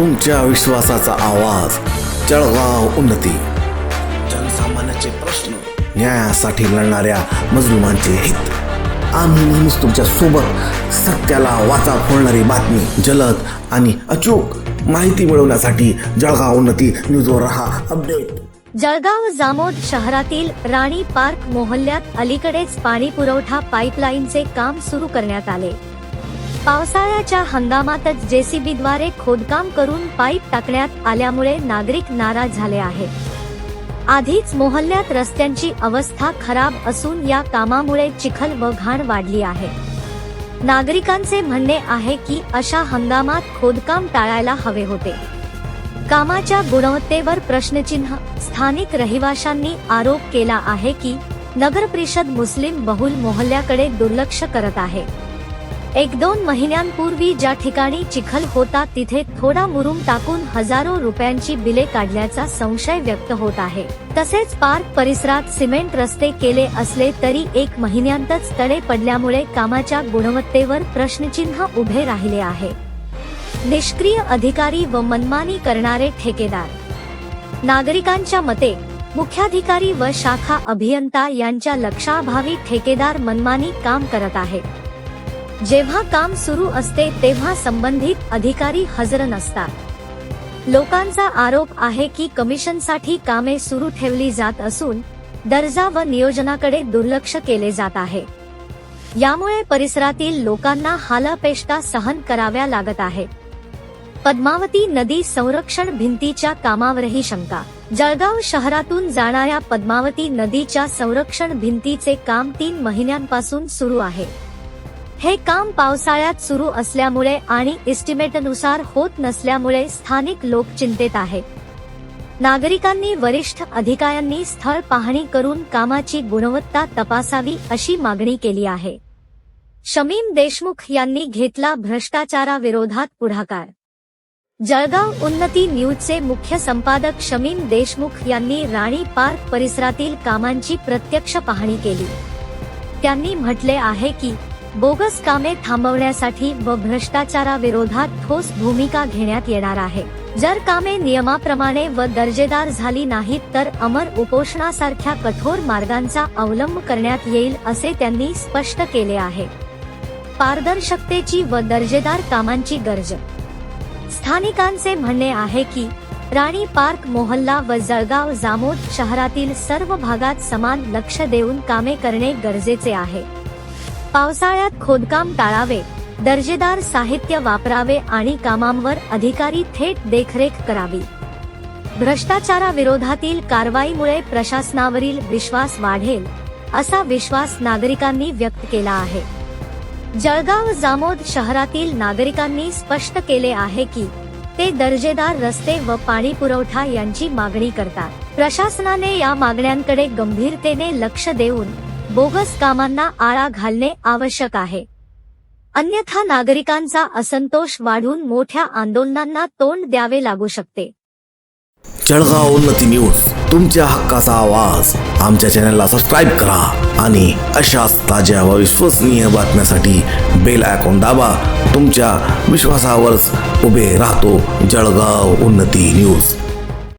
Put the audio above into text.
तुमच्या विश्वासाचा आवाज. जळगाव उन्नती. जनसामान्याचे प्रश्न न्यायासाठी लढणाऱ्या मजलुमांचे हित. आम्ही नेहमीच तुमच्यासोबत सत्याला वाचा फोडणारी बातमी जलद आणि अचूक माहिती मिळवण्यासाठी जळगाव उन्नती न्यूजवर रहा अपडेट. जळगाव जामोद शहरातील राणी पार्क मोहल्ल्यात अलीकडेच पाणी पुरवठा पाईपलाईनचे काम सुरू करण्यात आले. पावसाळ्याच्या हंगामातच जेसीबीद्वारे खोदकाम करून पाईप टाकण्यात आल्यामुळे नागरिक नाराज झाले आहेत. आधीच मोहल्ल्यात रस्त्यांची अवस्था खराब असून या कामामुळे चिखल व घाण वाढली आहे. नागरिकांचे म्हणणे आहे की अशा हंगामात खोदकाम टाळायला हवे होते. कामाच्या गुणवत्तेवर प्रश्नचिन्ह स्थानिक रहिवाशांनी आरोप केला आहे की नगर परिषद मुस्लिम बहुल मोहल्ल्याकडे दुर्लक्ष करत आहे. एक दोन महिन्यांपूर्वी ज्या ठिकाणी चिखल होता तिथे थोडा मुरुम टाकून हजारो रुपयांची बिले काढल्याचा संशय व्यक्त होत आहे. तसेच पार्क परिसरात सिमेंट रस्ते केले असले तरी एक महिन्यांतच तडे पडल्यामुळे कामाच्या गुणवत्तेवर प्रश्नचिन्ह उभे राहिले आहे. निष्क्रिय अधिकारी व मनमानी करणारे ठेकेदार. नागरिकांच्या मते मुख्याधिकारी व शाखा अभियंता यांच्या लक्षाभावी ठेकेदार मनमानी काम करत आहेत. जेव्हा काम सुरू असते तेव्हा संबंधित अधिकारी हजर नसतात. लोकांचा आरोप आहे की कमिशनसाठी कामे सुरू ठेवली जात असून दर्जा व नियोजनाकडे दुर्लक्ष केले जात आहे. यामुळे परिसरातील लोकांना हालापेष्टा सहन कराव्या लागत आहे. पद्मावती नदी संरक्षण भिंतीच्या कामावरही शंका. जळगाव शहरातून जाणाऱ्या पद्मावती नदीच्या संरक्षण भिंतीचे काम तीन महिन्यांपासून सुरू आहे. हे काम पावसाळ्यात सुरू असल्यामुळे आणि इस्टिमेटनुसार होत नसल्यामुळे स्थानिक लोक चिंतेत आहेत. नागरिकांनी वरिष्ठ अधिकाऱ्यांनी स्थळ पाहणी करून कामाची गुणवत्ता तपासावी अशी मागणी केली आहे. शमीम देशमुख यांनी घेतला भ्रष्टाचाराविरोधात पुढाकार. जळगाव उन्नती न्यूजचे मुख्य संपादक शमीम देशमुख यांनी राणी पार्क परिसरातील कामांची प्रत्यक्ष पाहणी केली. त्यांनी म्हटले आहे की बोगस कामे थांबवण्यासाठी व भ्रष्टाचाराविरोधात ठोस भूमिका घेण्यात येणार आहे. जर कामे नियमाप्रमाणे व दर्जेदार झाली नाहीत तर अमर उपोषणासारख्या कठोर मार्गांचा अवलंब करण्यात येईल असे त्यांनी स्पष्ट केले आहे. पारदर्शकतेची व दर्जेदार कामांची गरज. स्थानिकांचे म्हणणे आहे की राणी पार्क मोहल्ला व जळगाव जामोद शहरातील सर्व भागात समान लक्ष देऊन कामे करणे गरजेचे आहे. पावसाळ्यात खोदकाम टाळावे दर्जेदार साहित्य वापरावे आणि कामांवर अधिकारी थेट देखरेख करावी. भ्रष्टाचाराविरोधातील कारवाईमुळे प्रशासनावरील विश्वास वाढेल असा विश्वास नागरिकांनी व्यक्त केला आहे. जळगाव जामोद शहरातील नागरिकांनी स्पष्ट केले आहे की ते दर्जेदार रस्ते व पाणी पुरवठा यांची मागणी करतात. प्रशासनाने या मागण्यांकडे गंभीरतेने लक्ष देऊन बोगस कामांना आळा घालणे आवश्यक आहे. अन्यथा नागरिकांचा असंतोष वाढून मोठ्या आंदोलनांना तोंड द्यावे लागू शकते. जळगाव उन्नती न्यूज तुमच्या हक्काचा आवाज. आमच्या चॅनलला सबस्क्राईब करा आणि अशाच ताज्या व विश्वसनीय बातम्यासाठी बेल आयकॉन दाबा. तुमच्या विश्वासावरच उभे राहतो जळगाव उन्नती न्यूज.